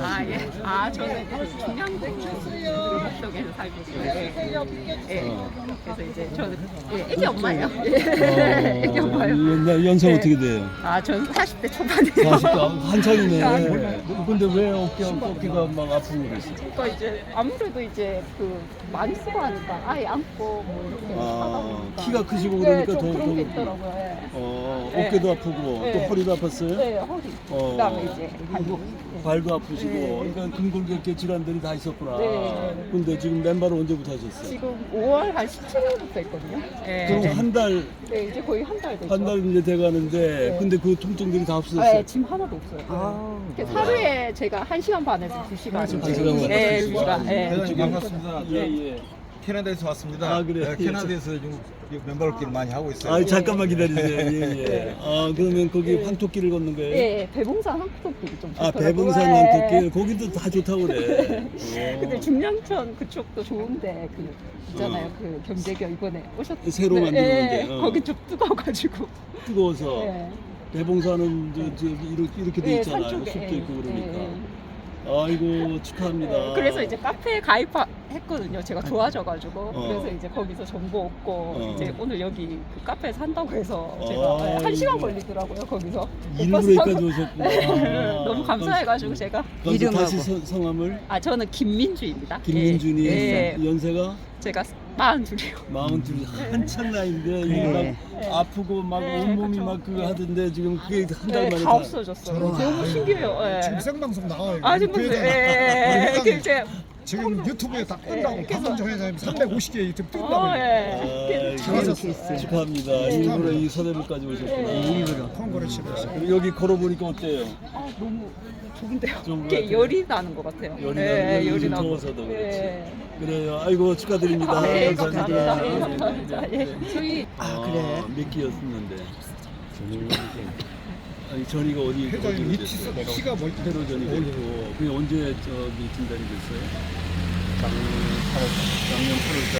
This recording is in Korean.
아, 예. 아, 저는 그 중량대 목동에서 살고 있어요. 예. 예. 그래서 이제 저는 예, 애기 엄마예요. 예. 애기 엄마예요. 옛날 연세 네. 어떻게 돼요? 아, 전 40대 초반이에요. 40대 한창이네. 아, 근데 왜 어깨 어깨가 막 아프고 그랬어? 그러니까 이제 아무래도 이제 그 많이 쓰고 하니까 아예 안고 뭐 이렇게 하다 아, 보니까 키가 크시고 네, 그러니까 좀 더, 그런 게 더 있더라고요. 예. 어, 네. 어깨도 아프고 네. 또 허리도 아팠어요? 네, 허리. 어. 그다음에 이제 발목. 예. 발도 아프시고 네. 그러니까 근골격계 질환들이 다 있었구나. 네. 근데 지금 맨발을 언제부터 하셨어요? 지금 5월 한 17일부터 했거든요. 예. 그럼 한 달, 네, 이제 거의 한 달 됐죠. 한 달 이제 돼가는데, 네. 근데 그 통증들이 다 아, 없어졌어요. 예, 지금 하나도 없어요. 아. 그래서 하루에 제가 1시간 반에서 2시간. 한 시간 반에서 예, 두 시간. 2시간. 예. 회장님 반갑습니다. 예, 예. 캐나다에서 왔습니다. 아, 그래요? 네, 캐나다에서 지금 맨발 걷기를 많이 하고 있어요. 아, 잠깐만 기다리세요. 예, 예. 네. 아, 그러면 거기 네. 황토길을 걷는 거예요? 예, 배봉산 한국길이 좀 아, 좋더라고요. 배봉산 예. 황토길. 거기도 다 좋다고 그래. 어. 근데 중량천 그쪽도 좋은데 그 있잖아요. 그 경제교 이번에 오셨 어. 새로 만든 예, 건데, 어. 거기 좀 뜨거워가지고. 뜨거워서. 예. 배봉산은 저, 저, 이렇게, 이렇게 돼 예, 있잖아요. 산 쪽에, 숲도 예. 있고 그러니까. 예, 아이고, 축하합니다. 예. 그래서 이제 카페에 가입했거든요. 제가 좋아져가지고 어. 그래서 이제 거기서 정보 얻고 어. 이제 오늘 여기 그 카페에서 한다고 해서 아, 제가 예, 한 시간 아이고. 걸리더라고요. 거기서 일부러. 여기까지 오셨구나. 네, 너무 감사해가지고 제가 이름하고. 다시 성- 성함을 아 저는 김민주입니다. 김민준이 예, 예. 연세가 제가 마흔 둘이요. 마흔둘 한참 나이인데 이게 네. 막 아프고 막 네, 온몸이 그쵸. 막 그거 하던데 지금 그게 한 달 네, 만에 다 없어졌어요. 너무 신기해요. 예. 지금 생방송 나와요. 아 지금 그 예. 예, 예. 그 이제 지금 유튜브에 다 뜬다고 예, 박원정 회장님 350개 유튜브 뜬다고. 어, 아, 예. 잘하셨어요. 축하합니다. 네. 일부러 이 서대문까지 오셨구나. 예. 콩그레시레이션. 그리고 여기 걸어보니까 어때요? 아 너무 좋은데요. 좋은 것 이게 같아요. 열이 나는 것 같아요. 열이 예, 나는 거 열이 요즘 나고. 더워서도 그렇지. 예. 그래요. 아이고 축하드립니다. 네, 감사합니다. 감사합니다. 예, 네, 감사합니다. 네, 예. 네. 저희 아, 그래? 몇 끼였었는데? 아니 전이가 어디 회장님 어디로 이 됐어요? 티- 키가 뭐 테러 전이 됐고 그게 언제 저기 진단이 됐어요? 작년 8월 작년 8월